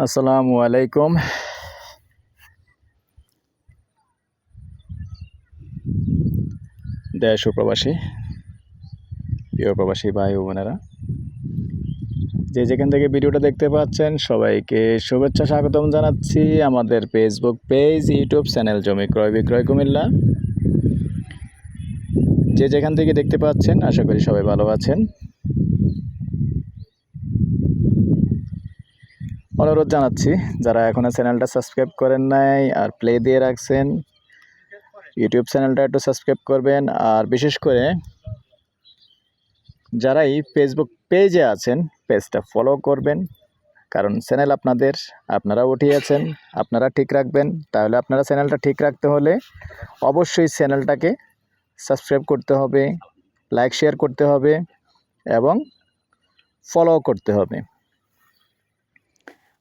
আসসালামু আলাইকুম। দেশ প্রবাসী, প্রিয় প্রবাসী ভাই ও বোনেরা, যে যেখান থেকে ভিডিওটা দেখতে পাচ্ছেন, সবাইকে শুভেচ্ছা স্বাগতম জানাচ্ছি আমাদের ফেসবুক পেজ ইউটিউব চ্যানেল জমি ক্রয় বিক্রয় কুমিল্লা। যে যেখান থেকে দেখতে পাচ্ছেন, আশা করি সবাই ভালো আছেন। অনুরোধ জানাচ্ছি, যারা এখনও চ্যানেলটা সাবস্ক্রাইব করেন নাই আর প্লে দিয়ে রাখছেন ইউটিউব চ্যানেলটা একটু সাবস্ক্রাইব করবেন। আর বিশেষ করে যারাই ফেসবুক পেজে আছেন পেজটা ফলো করবেন, কারণ চ্যানেল আপনাদের, আপনারা উঠিয়েছেন, আপনারা ঠিক রাখবেন। তাহলে আপনারা চ্যানেলটা ঠিক রাখতে হলে অবশ্যই চ্যানেলটাকে সাবস্ক্রাইব করতে হবে লাইক শেয়ার করতে হবে এবং ফলো করতে হবে।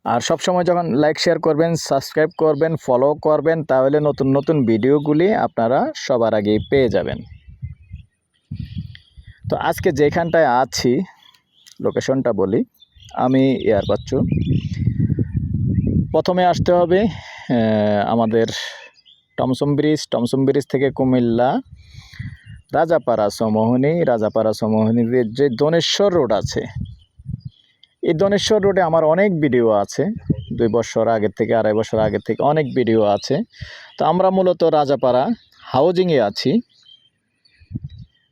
আর সব সময় যখন লাইক শেয়ার করবেন সাবস্ক্রাইব করবেন ফলো করবেন, তাহলে নতুন নতুন ভিডিওগুলি আপনারা সবার আগেই পেয়ে যাবেন। তো আজকে যেখানটায় আছি লোকেশনটা বলি, আমি এয়ার পাচ্ছু প্রথমে আসতে হবে আমাদের টমসম ব্রিজ টমসম ব্রিজ থেকে কুমিল্লা, রাজাপাড়া সমোহনী রাজাপাড়া সমোহনীর যে দনেশ্বর রোড আছে এই দনেশ্বর রোডে আমার অনেক ভিডিও আছে। দুই বছর আগের থেকে, আড়াই বছর আগের থেকে অনেক ভিডিও আছে। তো আমরা মূলত রাজাপাড়া হাউজিংয়ে আছি।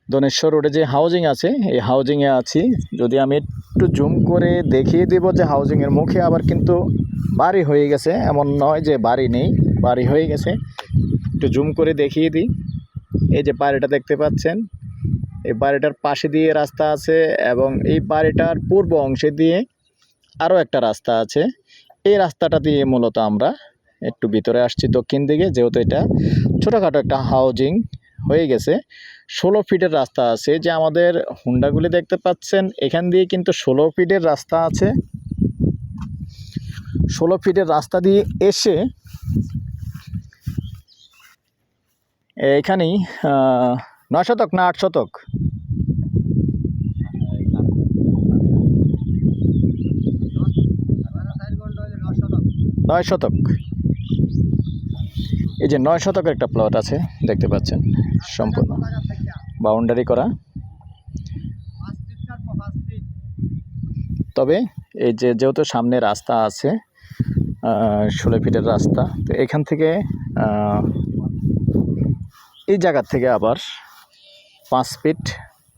দনেশ্বর রোডে যে হাউজিং আছে, এই হাউজিংয়ে আছি। যদি আমি একটু জুম করে দেখিয়ে দেব যে হাউজিংয়ের মুখে আবার কিন্তু বাড়ি হয়ে গেছে, এমন নয় যে বাড়ি নেই, বাড়ি হয়ে গেছে। একটু জুম করে দেখিয়ে দিই। এই যে বাড়িটা দেখতে পাচ্ছেন এই বাড়িটার পাশে দিয়ে রাস্তা আছে এবং এই বাড়িটার পূর্ব অংশে দিয়ে আরও একটা রাস্তা আছে। এই রাস্তাটা দিয়ে মূলত আমরা একটু ভিতরে আসছি দক্ষিণ দিকে, যেহেতু এটা ছোটোখাটো একটা হাউজিং হয়ে গেছে। ষোলো ফিটের রাস্তা আছে যে আমাদের হুন্ডাগুলি দেখতে পাচ্ছেন, এখান দিয়ে কিন্তু ষোলো ফিটের রাস্তা আছে। ষোলো ফিটের রাস্তা দিয়ে এসে এখানেই নয় শতক না আট শতক? নয় শতক। এই যে নয় শতকের একটা প্লট আছে, দেখতে পাচ্ছেন, সম্পূর্ণ। বাউন্ডারি করা। তবে এই যে যেহেতু সামনে রাস্তা আছে ষোলো ফিটের রাস্তা, তো এখান থেকে এই জায়গার থেকে আবার পাঁচ ফিট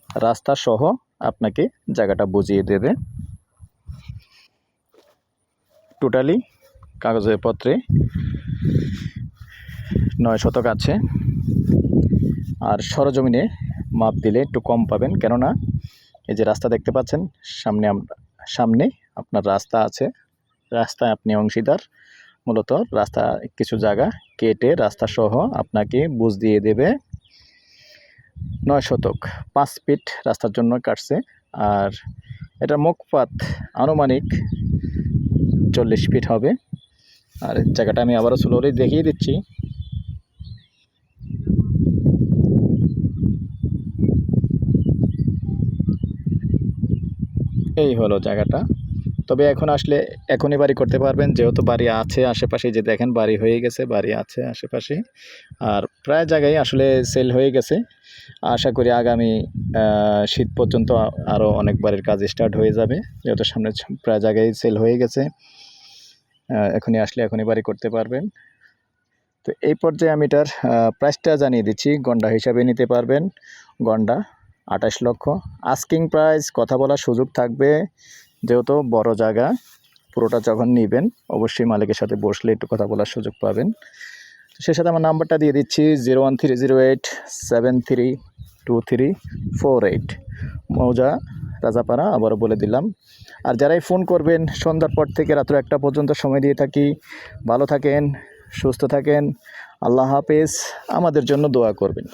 রাস্তা সহ আপনাকে জায়গাটা বুঝিয়ে দেবে। টোটালি কাগজপত্রে নয় শতক আছে। আর সরজমিনে মাপ দিলে একটু কম পাবেন। কেননা এই যে রাস্তা দেখতে পাচ্ছেন, সামনে সামনে আপনার রাস্তা আছে। রাস্তায় আপনি অংশীদার। মূলত রাস্তা কিছু জায়গা কেটে রাস্তা সহ আপনাকে বুঝ দিয়ে দেবে নয় শতক। পাঁচ ফিট রাস্তার জন্য কাটছে। আর এটার মুখপাত আনুমানিক চল্লিশ ফিট হবে। আর জায়গাটা আমি আবারও স্লোলি দেখিয়ে দিচ্ছি। এই হলো জায়গাটা। তবে এখন আসলে এখনই বাড়ি করতে পারবেন, যেহেতু বাড়ি আছে আশেপাশে যে দেখেন বাড়ি হয়ে গেছে, বাড়ি আছে আশেপাশে। আর প্রায় জায়গায় আসলে সেল হয়ে গেছে। আশা করি আগামী শীত পর্যন্ত আরও অনেক বাড়ির কাজ স্টার্ট হয়ে যাবে। যেহেতু সামনে প্রায় জায়গায় সেল হয়ে গেছে। এখনই আসলে এখনই বাড়ি করতে পারবেন। তো এই পর্যায়ে আমি এটার প্রাইসটা জানিয়ে দিচ্ছি। গন্ডা হিসাবে নিতে পারবেন। গন্ডা আঠাশ লক্ষ। আস্কিং প্রাইস কথা বলার সুযোগ থাকবে। যেহেতু বড় জায়গা, পুরোটা যখন নেবেন, অবশ্যই মালিকের সাথে বসলে একটু কথা বলার সুযোগ পাবেন। সেই সাথে আমার নাম্বারটা দিয়ে দিচ্ছি zero one three zero eight seven three two three four eight মৌজা রাজাপাড়া, আবারও বলে দিলাম। আর যারাই ফোন করবেন, সন্ধ্যার পর থেকে রাত্র একটা পর্যন্ত সময় দিয়ে থাকি। ভালো থাকেন, সুস্থ থাকেন। আল্লাহ হাফেজ, আমাদের জন্য দোয়া করবেন।